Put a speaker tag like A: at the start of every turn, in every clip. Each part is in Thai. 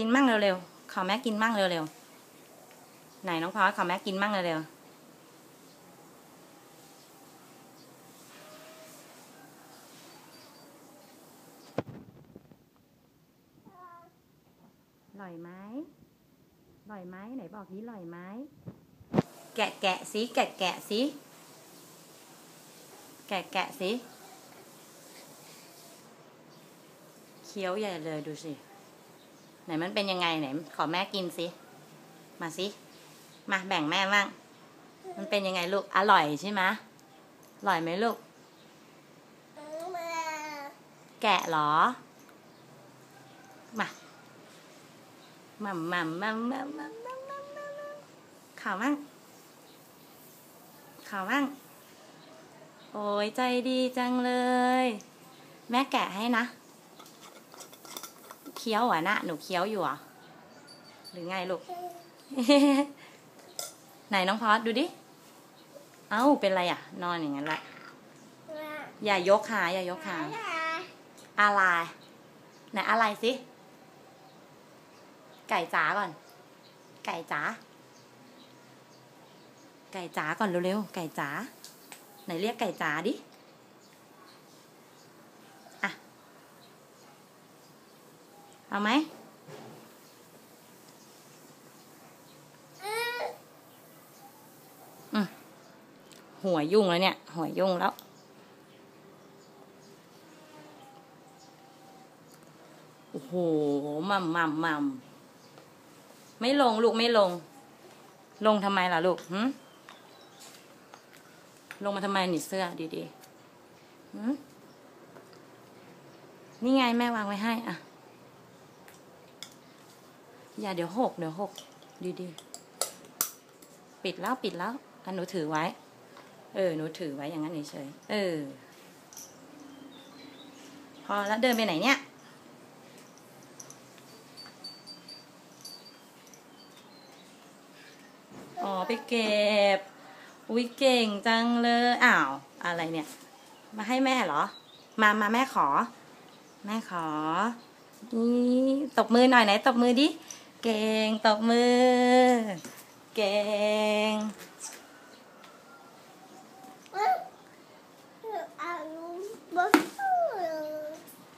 A: กินมั่งเร็วๆขอแม่กินมั่งเร็วๆไหนน้องพอสขอแม่กินมั่งเร็วๆอร่อยไหมอร่อยไหมไหนบอกนี้อร่อยไหมแกะแกะสิแกะแกะสิแกะแกะสิเคี้ยวใหญ่เลยดูสิ ไหนมันเป็นยังไงไหน ขอแม่กินสิ มาสิ มาแบ่งแม่บ้าง มันเป็นยังไงลูก อร่อยใช่ไหมอร่อยไหมลูก แกะเหรอ มามัมมัมมัมมัมมัมมัมมัมมัมข่าวมั่งข่าวมั่งโอ้ยใจดีจังเลย แม่แกะให้นะ เคี้ยวอะนะ หนูเคี้ยวอยู่อะหรือไงลูก ไหนน้องพอสดูดิ เอ้า เป็นไรอะ นอนอย่างนั้นแหละอย่ายกขาอย่ายกขาอะไรไหนอะไรสิ ไก่จ๋าก่อน ไก่จ๋า ไก่จ๋าก่อนเร็วๆ ไก่จ๋า ไหนเรียกไก่จ๋าดิ อะ เอาไหมอืมหัวยุ่งแล้วเนี่ย หัวยุ่งแล้ว โอ้โหมัมมัมมัมไม่ลงลูกไม่ลง ลงทำไมล่ะลูกหืลงมาทำไมหนีเสื้อดีๆหืนี่ไงแม่วางไว้ให้ อะ อย่าเดี๋ยวหกเดี๋ยวหกดีๆปิดแล้วปิดแล้วอันหนูถือไว้ เออหนูถือไว้อย่างนั้นเฉยเออ พอแล้วเดินไปไหนเนี่ยอ๋อไปเก็บอุ้ยเก่งจังเลยอ้าวอะไรเนี่ย มาให้แม่เหรอ มามาแม่ขอ แม่ขอนี่ตบมือหน่อยไหนตบมือดิ เก่งตบมือ เก่ง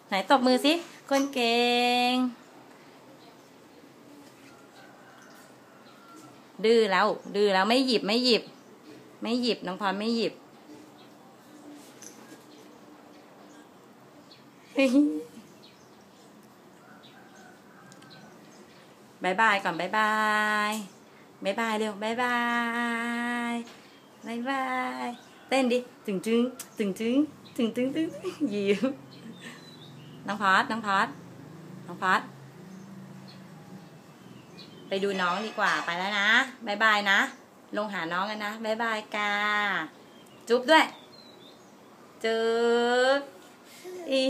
A: ไหนตบมือสิคนเก่ง ดื้อแล้ว ดื้อแล้วไม่หยิบไม่หยิบ ไม่หยิบน้องพรไม่หยิบ บายบายก่อนบายบายบายบายเร็วบายบายบายบายเต้นดิตึงตึงตึงตึงตึงตึงตึงยิ้มน้องพอดน้องพอดน้องพอดไปดูน้องดีกว่าไปแล้วนะบายบายนะ ลงหาน้องกันนะบายบายกาจุ๊บด้วยจุ๊บอี